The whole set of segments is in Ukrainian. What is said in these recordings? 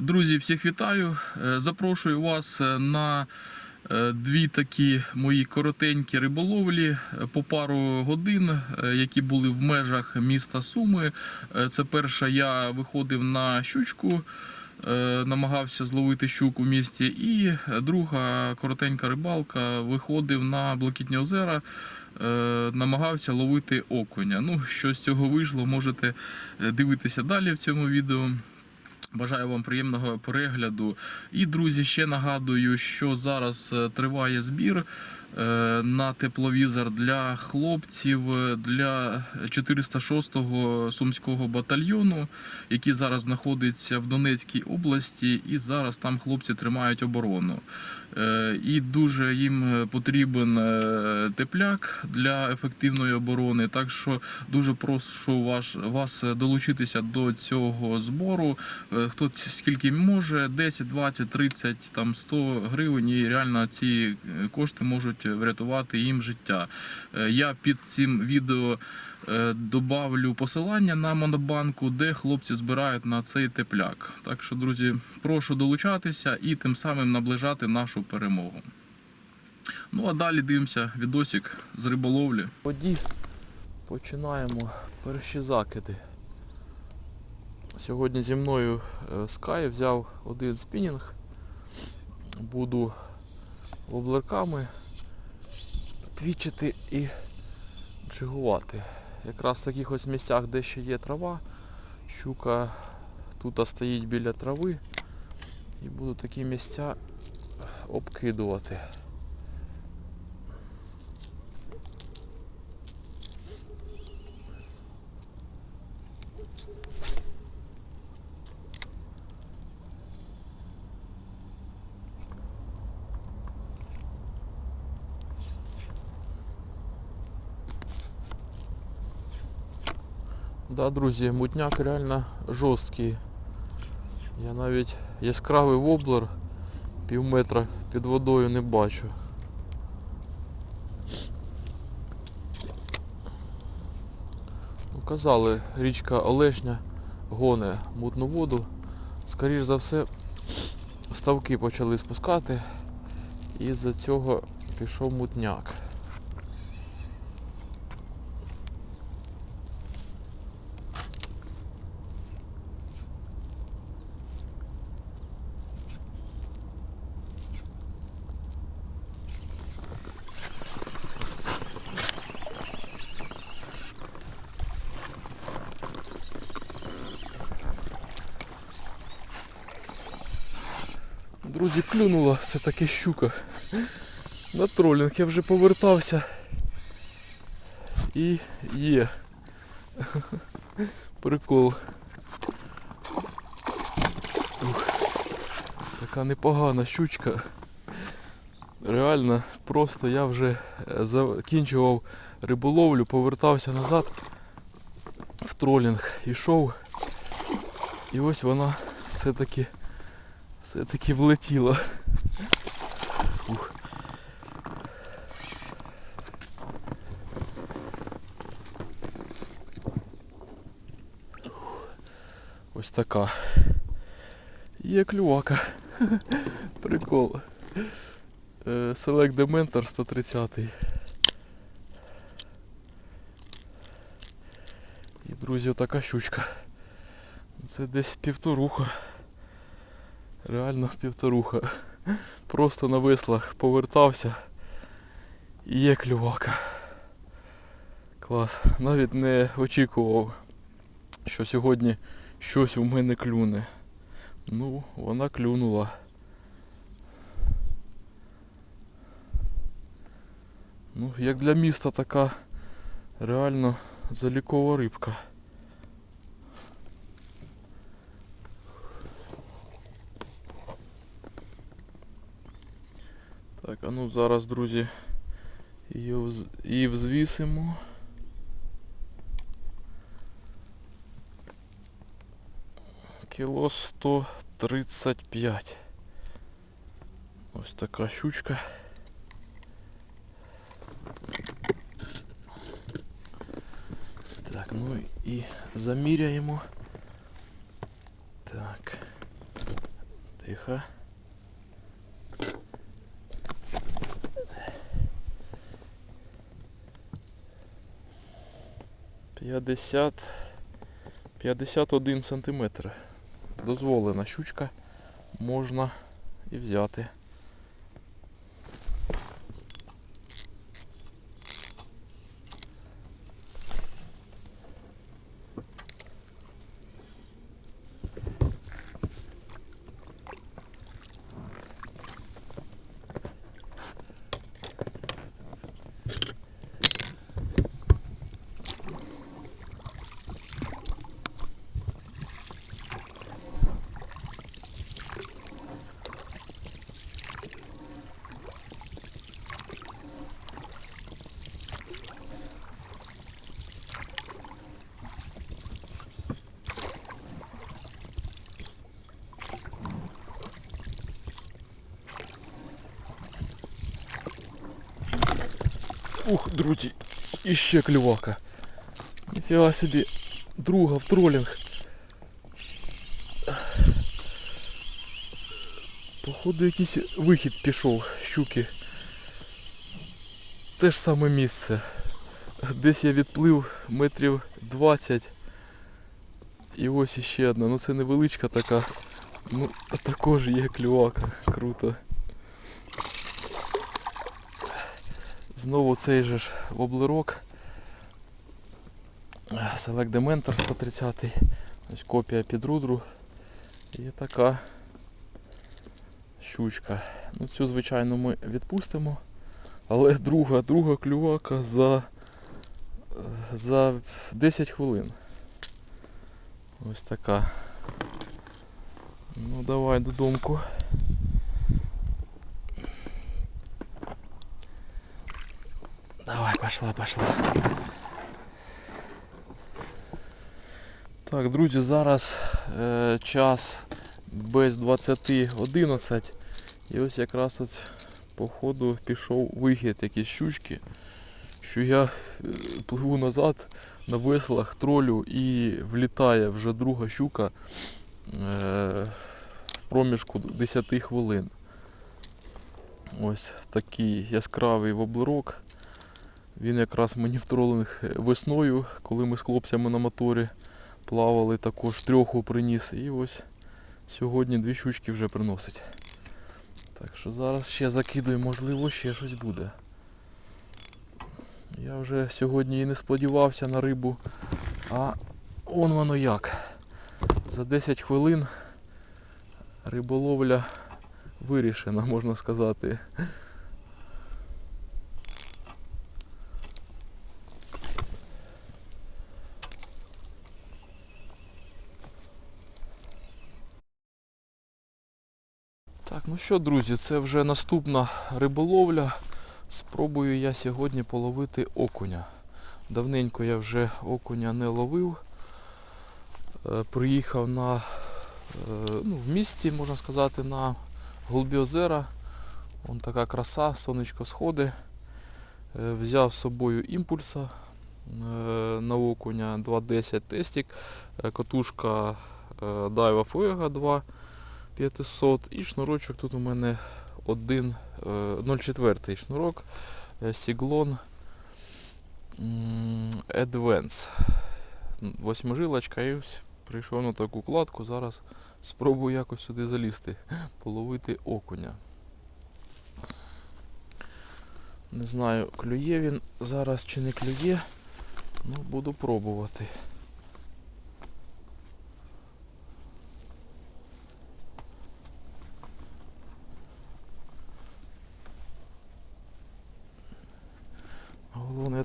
Друзі, всіх вітаю. Е, Запрошую вас е, на е, дві такі мої коротенькі риболовлі по пару годин, які були в межах міста Суми. Це перша я виходив на щучку. Намагався зловити щуку в місті, і друга коротенька рибалка виходив на Блакитні озера, намагався ловити окуня. Ну, що з цього вийшло, можете дивитися далі в цьому відео. Бажаю вам приємного перегляду. І, друзі, ще нагадую, що зараз е, триває збір на тепловізор для хлопців е, для 406-го сумського батальйону, який зараз знаходиться в Донецькій області, і зараз там хлопці тримають оборону. Е, І дуже їм е, потрібен е, тепляк для ефективної оборони. Так що дуже прошу вас, вас е, долучитися до цього збору. Е, Хто скільки може, 10, 20, 30, там 100 гривень, і реально ці е, кошти можуть врятувати їм життя. Е, Я під цим відео е, добавлю посилання на монобанку, де хлопці збирають на цей тепляк. Так що, друзі, прошу долучатися і тим самим наближати нашу перемогу. Ну а далі дивимося відосик з риболовлі. Тоді починаємо перші закиди. Сьогодні зі мною е, Sky взяв один спінінг. Буду воблерками твічити і джигувати. Якраз в таких ось місцях, де ще є трава, щука тут стоїть біля трави і буду такі місця обкидувати. Да, друзі, мутняк реально жорсткий. Я навіть яскравий воблер пів метра під водою не бачу. Ну, казали, річка Олешня гоне мутну воду. Скоріш за все, ставки почали спускати і з-за цього пішов мутняк. Друзі, клюнула все-таки щука. На тролінг я вже повертався. І є. Прикол. Ух, така непогана щучка. Реально, просто я вже е, закінчував риболовлю, повертався назад в тролінг, ішов. І ось вона все-таки все-таки влетіла. Ух. Ось така. Є клювака. Прикол. Е, Select Dementor 130. І, друзі, така щучка. Це десь півторуха. Реально півторуха. Просто на веслах повертався і є клювака. Клас. Навіть не очікував, що сьогодні щось у мене клюне. Ну, вона клюнула. Ну, як для міста така реально залікова рибка. Так, а ну зараз, друзі, її, вз... її взвісимо. Кіло 135. Ось така щучка. Так, ну і заміряємо. Так. Тихо. П'ятдесят. 51 сантиметр. Дозволена щучка. Можна і взяти. Ух, друзі, іще клювака. Ніфіга собі, друга в тролінг. Походу якийсь вихід пішов щуки. Те ж саме місце. Десь я відплив метрів 20. І ось іще одна. Ну це невеличка така. Ну також є клювака. Круто. Знову цей же ж воблерок. Select Dementor 130. Ось копія під рудру. І така щучка. Ну, цю, звичайно, ми відпустимо. Але друга, друга клювака за, за 10 хвилин. Ось така. Ну давай додомку. Давай, пошла, пошла. Так, друзі, зараз е, час без 20.11. І ось якраз от по ходу пішов вихід якісь щучки, що я е, пливу назад на веслах, тролю і влітає вже друга щука е, в проміжку 10 хвилин. Ось такий яскравий воблерок. Він якраз мені в весною, коли ми з хлопцями на моторі плавали, також трьоху приніс. І ось сьогодні дві щучки вже приносить. Так що зараз ще закидую, можливо, ще щось буде. Я вже сьогодні і не сподівався на рибу, а он воно як. За 10 хвилин риболовля вирішена, можна сказати. Так, ну що, друзі, це вже наступна риболовля. Спробую я сьогодні половити окуня. Давненько я вже окуня не ловив. Е, Приїхав на, е, ну, в місті, можна сказати, на Голубі озера. Вон така краса, сонечко сходи. Е, Взяв з собою імпульса на окуня 2.10 тестик, катушка Daiwa Fuego 2 500 і шнурочок тут у мене один е, 0,4 шнурок е, Сіглон Advance. Восьмижилочка і ось прийшов на таку кладку. Зараз спробую якось сюди залізти, половити окуня. Не знаю, клює він зараз чи не клює. Ну, буду пробувати.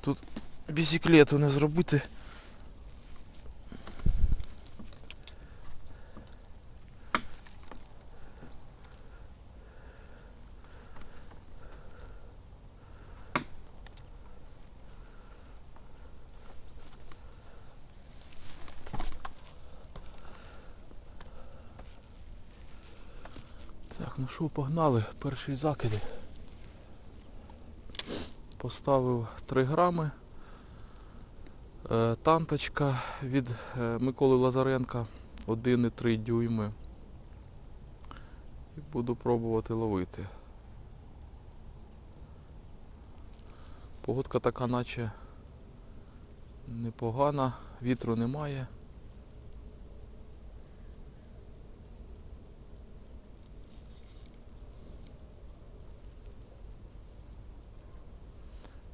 Тут бісіклету не зробити. Так, ну що, погнали, перші закиди. Поставив 3 грами. Е, Танточка від е, Миколи Лазаренка 1,3 дюйми. І буду пробувати ловити. Погодка така наче непогана, вітру немає.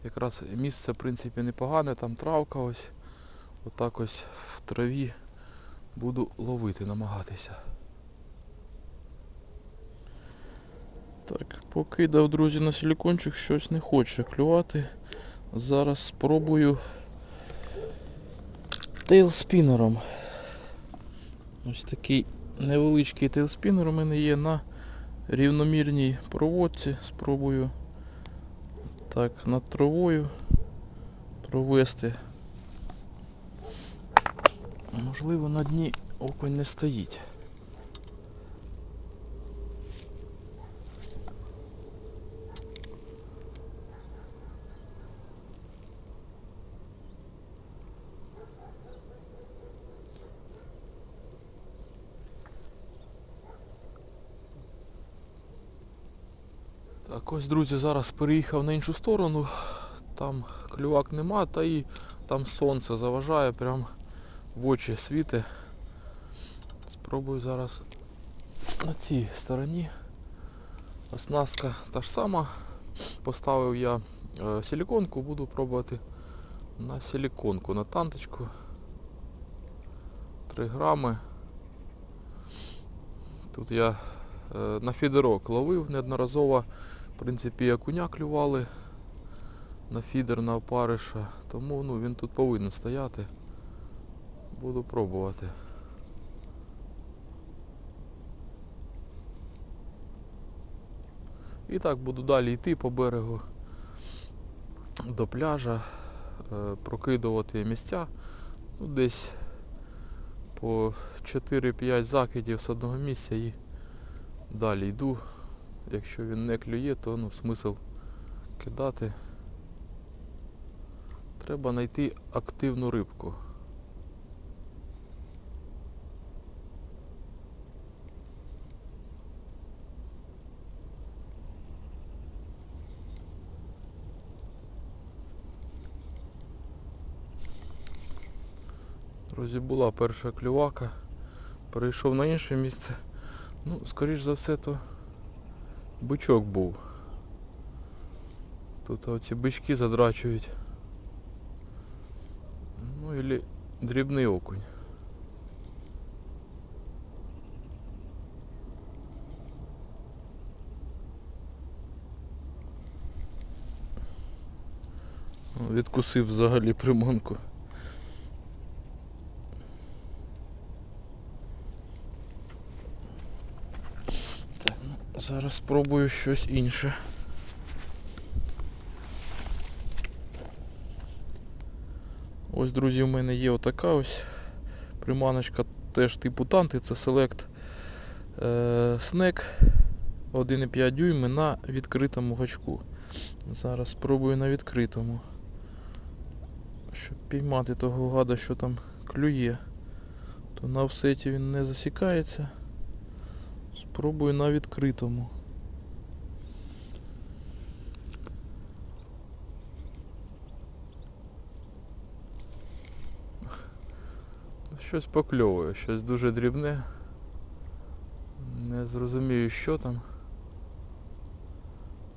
Якраз місце, в принципі, непогане, там травка ось. Отак ось в траві буду ловити, намагатися. Так, покидав, друзі, на силікончик, щось не хоче клювати. Зараз спробую тейлспінером. Ось такий невеличкий тейлспінер у мене є на рівномірній проводці. Спробую так над травою провести. Можливо, на дні окунь не стоїть. Ось, друзі, зараз переїхав на іншу сторону. Там клювак нема, та і там сонце заважає, прям в очі світи. Спробую зараз на цій стороні. Оснастка та ж сама. Поставив я е, силіконку, буду пробувати на силіконку, на танточку. 3 грами. Тут я е, на фідерок ловив неодноразово. В принципі, окуня клювали на фідер, на опариша. Тому ну, він тут повинен стояти. Буду пробувати. І так буду далі йти по берегу до пляжа, е, прокидувати місця. Ну, десь по 4-5 закидів з одного місця і далі йду. Якщо він не клює, то ну, смисл кидати. Треба знайти активну рибку. Друзі, була перша клювака. Перейшов на інше місце. Ну, скоріш за все, то бичок був. Тут оці бички задрачують. Ну или дрібний окунь. Відкусив взагалі приманку. Зараз спробую щось інше. Ось, друзі, у мене є отака ось приманочка теж типу танти, це Select е, Snack 1,5 дюйми на відкритому гачку. Зараз спробую на відкритому. Щоб піймати того гада, що там клює. То на офсеті він не засікається. Спробую на відкритому. Щось покльовує, щось дуже дрібне. Не зрозумію, що там.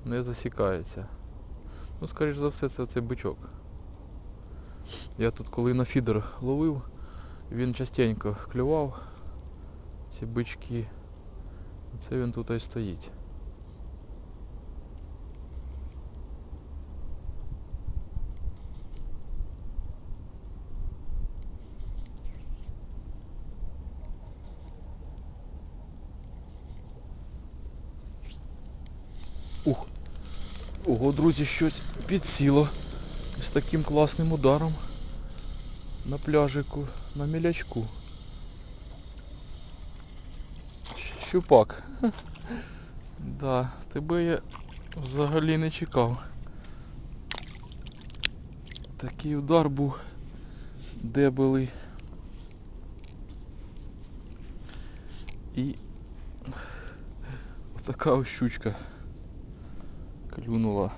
Не засікається. Ну, скоріш за все, це цей бичок. Я тут коли на фідер ловив, він частенько клював ці бички. Це він тут і стоїть. Ух. Ого, друзі, щось підсіло з таким класним ударом на пляжику, на мілячку. Щупак. Да, тебе я взагалі не чекав. Такий удар був дебелий. І отака ось щучка клюнула.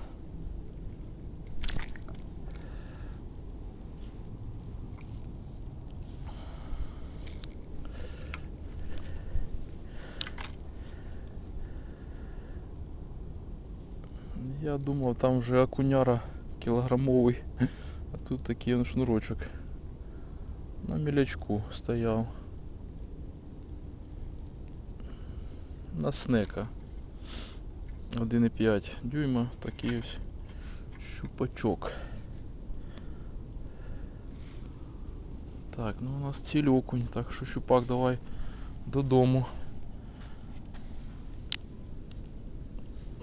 Я думав, там вже окуняра кілограмовий, а тут такий шнурочок. На мілячку стояв. На снека. 1,5 дюйма, такий ось щупачок. Так, ну у нас ціль окунь, так що щупак давай додому.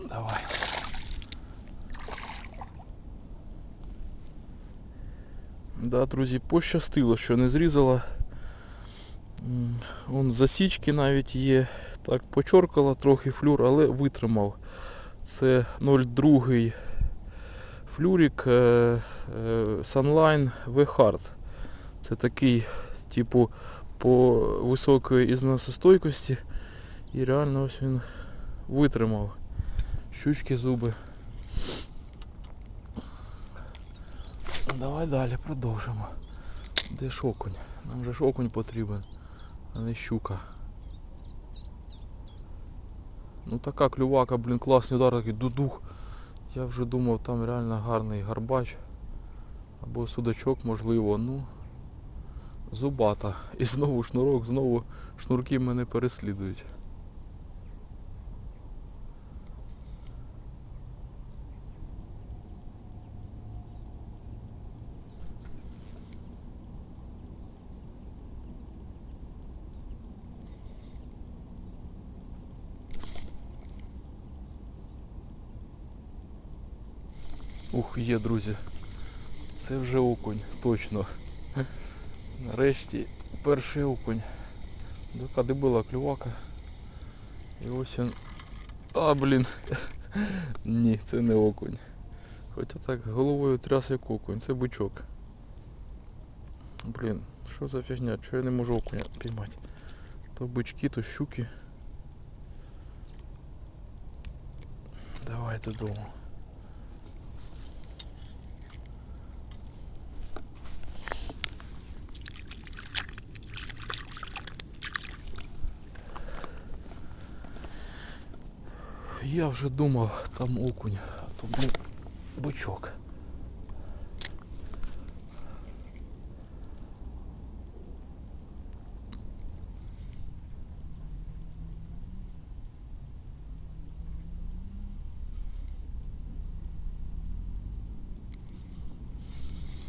Давай. Да, друзі, пощастило, що не зрізала. Вон засічки навіть є. Так, почоркала трохи флюр, але витримав. Це 0,2 флюрик е, е, Sunline V-Hard. Це такий, типу, по високої ізносостойкості. І реально ось він витримав. Щучки зуби. Давай далі продовжимо. Де ж окунь? Нам же ж окунь потрібен, а не щука. Ну така клювака, блін, класний удар, такий дудух. Я вже думав, там реально гарний гарбач. Або судачок, можливо, ну. Зубата. І знову шнурок, знову шнурки мене переслідують. Ух, є, друзі. Це вже окунь, точно. Нарешті перший окунь. Така де була клювака. І ось він. А, блін. Ні, це не окунь. Хоча так головою тряс як окунь, це бичок. Блін, що за фігня? Чого я не можу окуня піймати? То бички, то щуки. Давай додому. Я вже думав, там окунь, а то блін, бичок.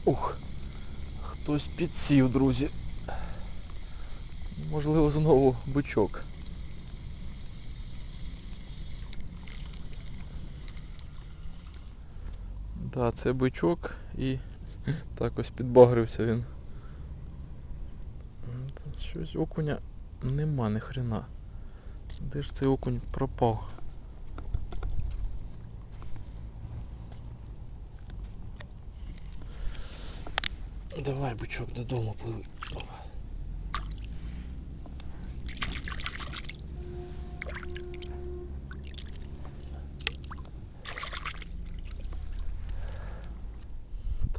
Ух, хтось підсів, друзі. Можливо, знову бичок. Так, це бичок і так ось підбагрився він. Щось окуня нема ні хрена. Де ж цей окунь пропав? Давай, бичок, додому пливи.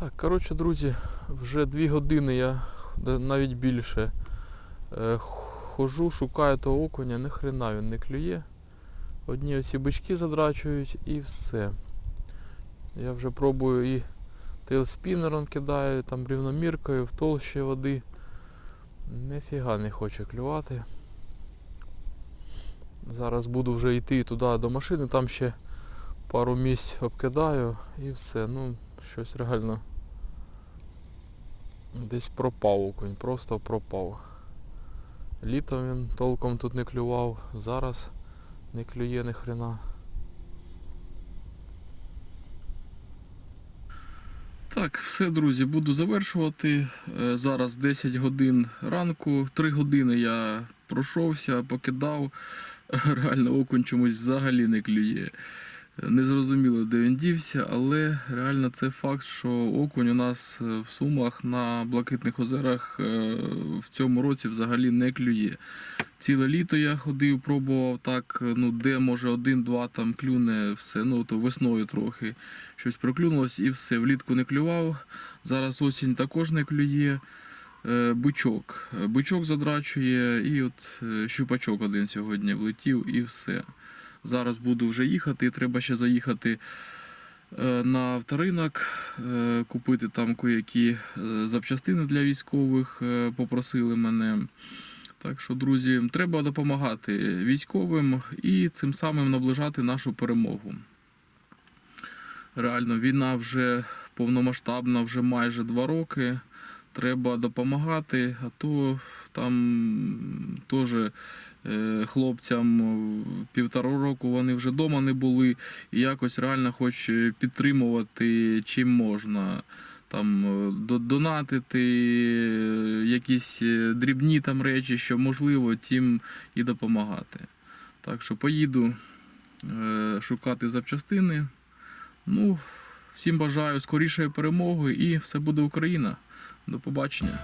Так, коротше, друзі, вже дві години я навіть більше е, хожу, шукаю того окуня, ні хрена він не клює. Одні оці бички задрачують і все. Я вже пробую і тейлспінером кидаю, там рівноміркою в толщі води. Нифіга не хоче клювати. Зараз буду вже йти туди до машини, там ще пару місць обкидаю і все. Ну, щось реально десь пропав окунь, просто пропав. Літом він толком тут не клював, зараз не клює ні хрена. Так, все, друзі, буду завершувати. Е, Зараз 10 годин ранку, 3 години я пройшовся, покидав. Реально окунь чомусь взагалі не клює. Не зрозуміло, де він дівся, але реально це факт, що окунь у нас е, в Сумах на Блакитних озерах е, в цьому році взагалі не клює. Ціле літо я ходив, пробував так, е, ну де може один-два там клюне, все, ну то весною трохи щось проклюнулось і все. Влітку не клював. Зараз осінь також не клює. Бичок. Бичок задрачує, і от щупачок один сьогодні влетів, і все. Зараз буду вже їхати. Треба ще заїхати е, на авторинок, е, купити там які запчастини для військових. е, Попросили мене. Так що, друзі, треба допомагати військовим і цим самим наближати нашу перемогу. Реально, війна вже повномасштабна, вже майже два роки. Треба допомагати, а то там теж е, хлопцям е, півтора року вони вже вдома не були, і якось реально хоч е, підтримувати чим можна. Там е, донатити е, якісь е, дрібні там речі, що можливо, тим і допомагати. Так що поїду е, шукати запчастини. Ну, всім бажаю скорішої перемоги і все буде Україна. До побачення.